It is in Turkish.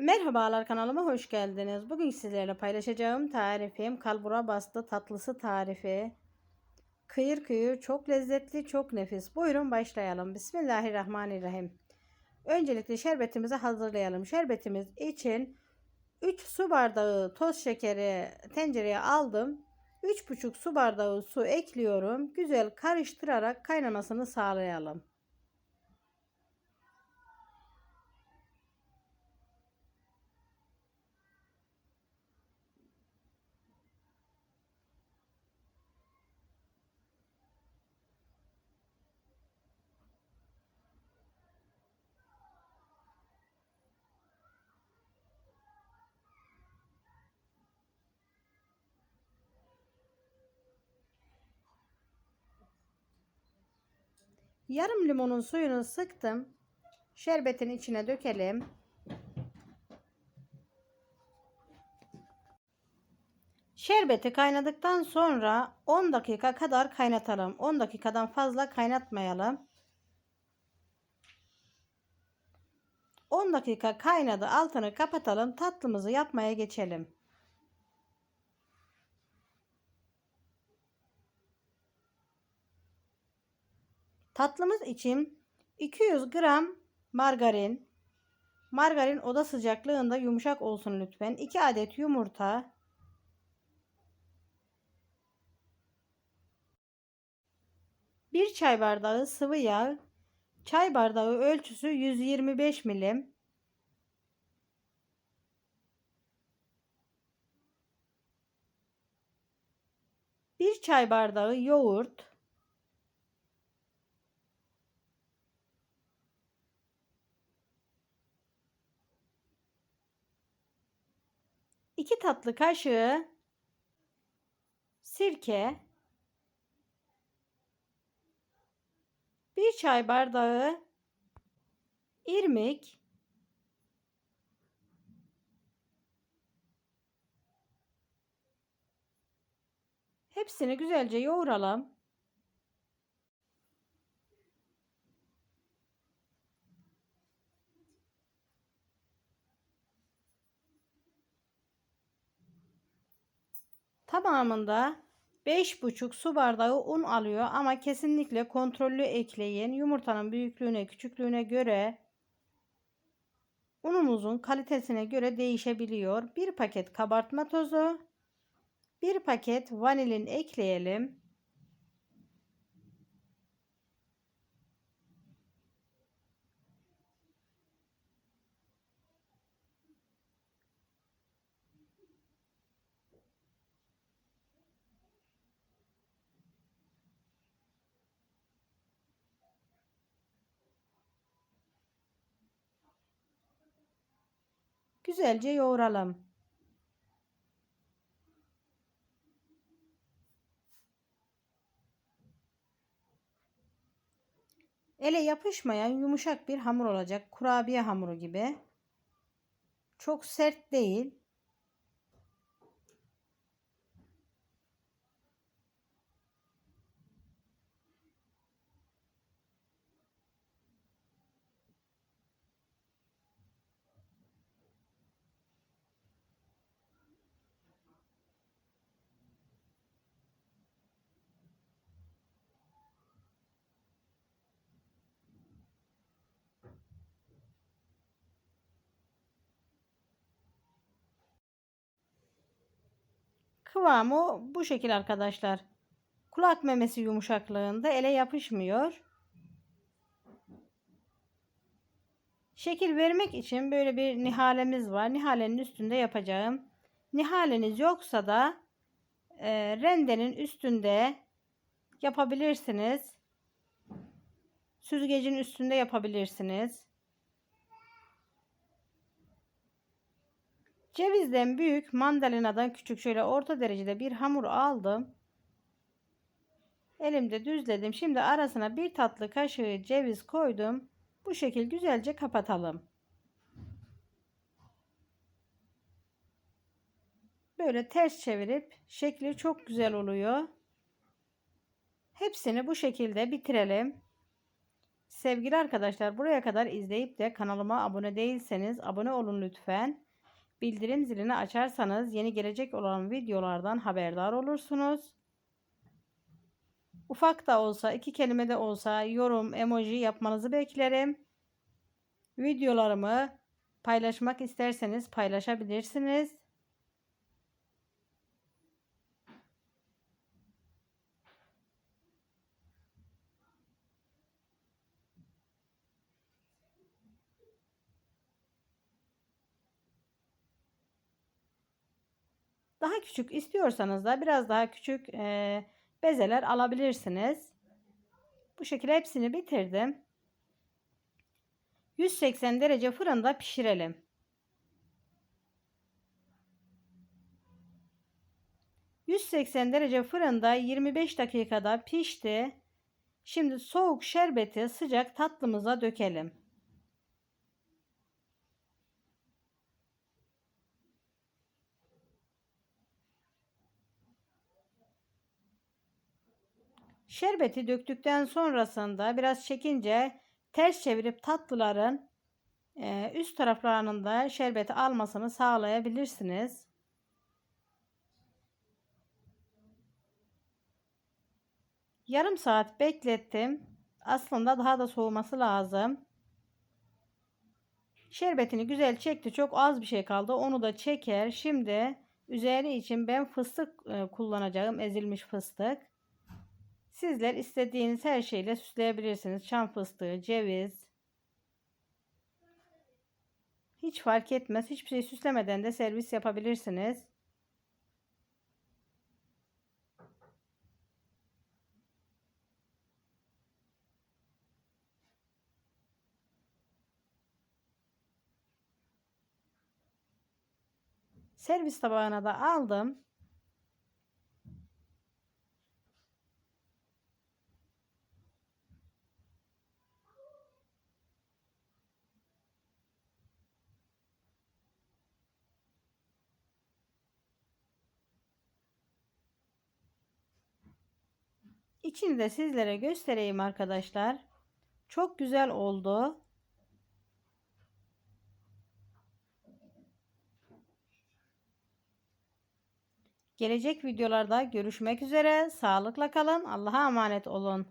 Merhabalar kanalıma hoş geldiniz. Bugün sizlerle paylaşacağım tarifim kalbura bastı tatlısı tarifi. Kıyır kıyır çok lezzetli çok nefis. Buyurun başlayalım. Bismillahirrahmanirrahim. Öncelikle şerbetimizi hazırlayalım. Şerbetimiz için 3 su bardağı toz şekeri tencereye aldım. 3,5 su bardağı su ekliyorum. Güzel karıştırarak kaynamasını sağlayalım. Yarım limonun suyunu sıktım. Şerbetin içine dökelim. Şerbeti kaynadıktan sonra 10 dakika kadar kaynatalım. 10 dakikadan fazla kaynatmayalım. 10 dakika kaynadı. Altını kapatalım. Tatlımızı yapmaya geçelim. Tatlımız için 200 gram margarin, margarin oda sıcaklığında yumuşak olsun lütfen. 2 adet yumurta, bir çay bardağı sıvı yağ, çay bardağı ölçüsü 125 milim, bir çay bardağı yoğurt, 2 tatlı kaşığı sirke, 1 çay bardağı irmik, hepsini güzelce yoğuralım. Tamamında 5,5 su bardağı un alıyor ama kesinlikle kontrollü ekleyin. Yumurtanın büyüklüğüne, küçüklüğüne göre unumuzun kalitesine göre değişebiliyor. Bir paket kabartma tozu, bir paket vanilin ekleyelim. Güzelce yoğuralım. Ele yapışmayan yumuşak bir hamur olacak. Kurabiye hamuru gibi. Çok sert değil. Kıvamı bu şekil arkadaşlar. Kulak memesi yumuşaklığında ele yapışmıyor. Şekil vermek için böyle bir nihalemiz var. Nihalenin üstünde yapacağım. Nihaleniz yoksa da e, rendenin üstünde yapabilirsiniz. Süzgecin üstünde yapabilirsiniz. Cevizden büyük, mandalinadan küçük şöyle orta derecede bir hamur aldım. Elimde düzledim. Şimdi arasına bir tatlı kaşığı ceviz koydum. Bu şekil güzelce kapatalım. Böyle ters çevirip şekli çok güzel oluyor. Hepsini bu şekilde bitirelim. Sevgili arkadaşlar buraya kadar izleyip de kanalıma abone değilseniz abone olun lütfen. Bildirim zilini açarsanız yeni gelecek olan videolardan haberdar olursunuz. Ufak da olsa iki kelime de olsa yorum emoji yapmanızı beklerim. Videolarımı paylaşmak isterseniz paylaşabilirsiniz. Daha küçük istiyorsanız da biraz daha küçük e, bezeler alabilirsiniz. Bu şekilde hepsini bitirdim. 180 derece fırında pişirelim. ...180 derece fırında 25 dakikada pişti. Şimdi soğuk şerbeti sıcak tatlımıza dökelim. Şerbeti döktükten sonrasında biraz çekince ters çevirip tatlıların e, üst taraflarının da şerbeti almasını sağlayabilirsiniz. Yarım saat beklettim. Aslında daha da soğuması lazım. Şerbetini güzel çekti. Çok az bir şey kaldı. Onu da çeker. Şimdi üzeri için ben fıstık e, kullanacağım. Ezilmiş fıstık. Sizler istediğiniz her şeyle süsleyebilirsiniz. Çam fıstığı, ceviz. Hiç fark etmez. Hiçbir şey süslemeden de servis yapabilirsiniz. Servis tabağına da aldım. İçini de sizlere göstereyim arkadaşlar. Çok güzel oldu. Gelecek videolarda görüşmek üzere. Sağlıkla kalın. Allah'a emanet olun.